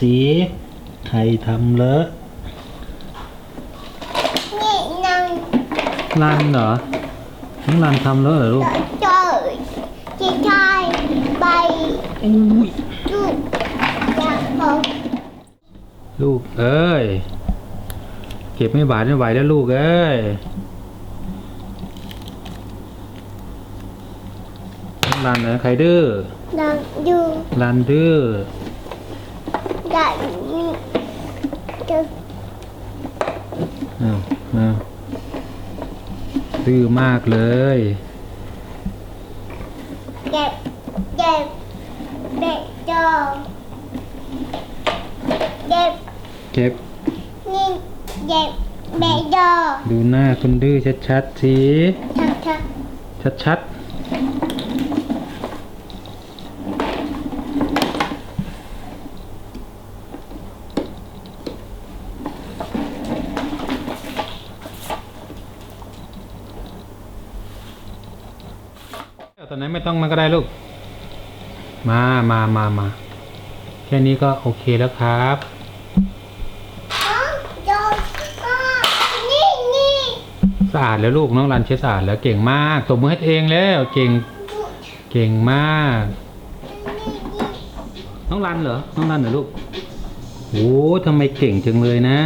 สิใครทำเลอะนี่นางรันเหรอน้องรันทำเลอะเหรอลูกเจอที่ชายใบอุ้ยลูกอยากบอกลูกเอ้ย เก็บไม่บาดไม่ไหวแล้วลูกเอ้ยน้องรันเหรอใครดื้อ นางอยู่รันดื้อ ได้นี่เจออ้าวอ้าวดื้อมากเลย เก็บเก็บเด็กจอเก็บเก็บ นี่เก็บเด็กจอดูหน้าคนดื้อชัดๆสิทักทักชัดๆ ตอนนั้นไม่ต้องมาก็ได้ลูก มามามามา แค่นี้ก็โอเคแล้วครับ สะอาดแล้วลูกน้องรันเช็ดสะอาดแล้วเก่งมากตบมือให้ตัวเองแล้ว เก่ง เก่งมาก น้องรันเหรอ น้องรันเหรอลูกโอ้ทำไมเก่งจังเลยนะ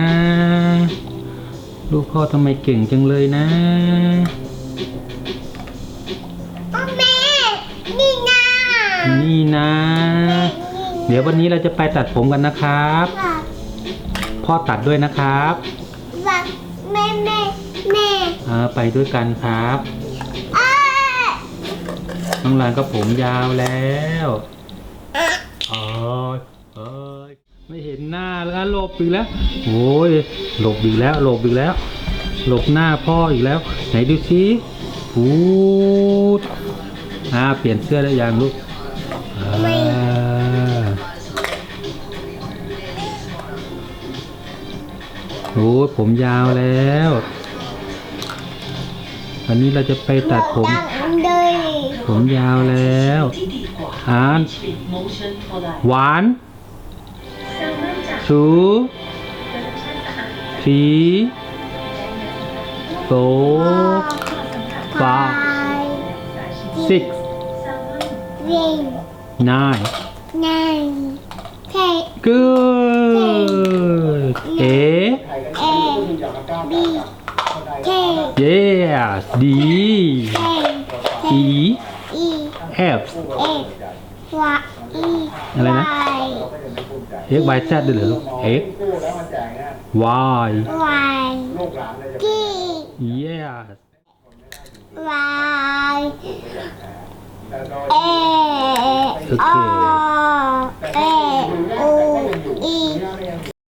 ลูกพ่อทำไมเก่งจังเลยนะ เดี๋ยววันนี้เราจะไปตัดผมกันนะครับว่าพ่อตัดด้วยนะครับว่าแม่แม่แม่เออไปด้วยกันครับอ้าน้องรันก็ผมยาวแล้วโอ้ยเอ้ยไม่เห็นหน้าแล้วหลบอีกแล้วโอ้ยหลบอีกแล้วหลบอีกแล้ว หลบหน้าพ่ออีกแล้ว ไหนดูสิพูดอ่าเปลี่ยนเสื้อได้ยังลูกอ่า โอ้ยผมยาวแล้ววันนี้เราจะไปตัดผมดังเลยผมยาวแล้วอ่านหวานชูสีโต five six วิ่ง nine นั่งเท good A เอบีเท yes D เท E อี F เอวาอีอะไรนะ X Y Z ด้วยเหรอลูก X Y วายกี yes วายเอโอเคอเอ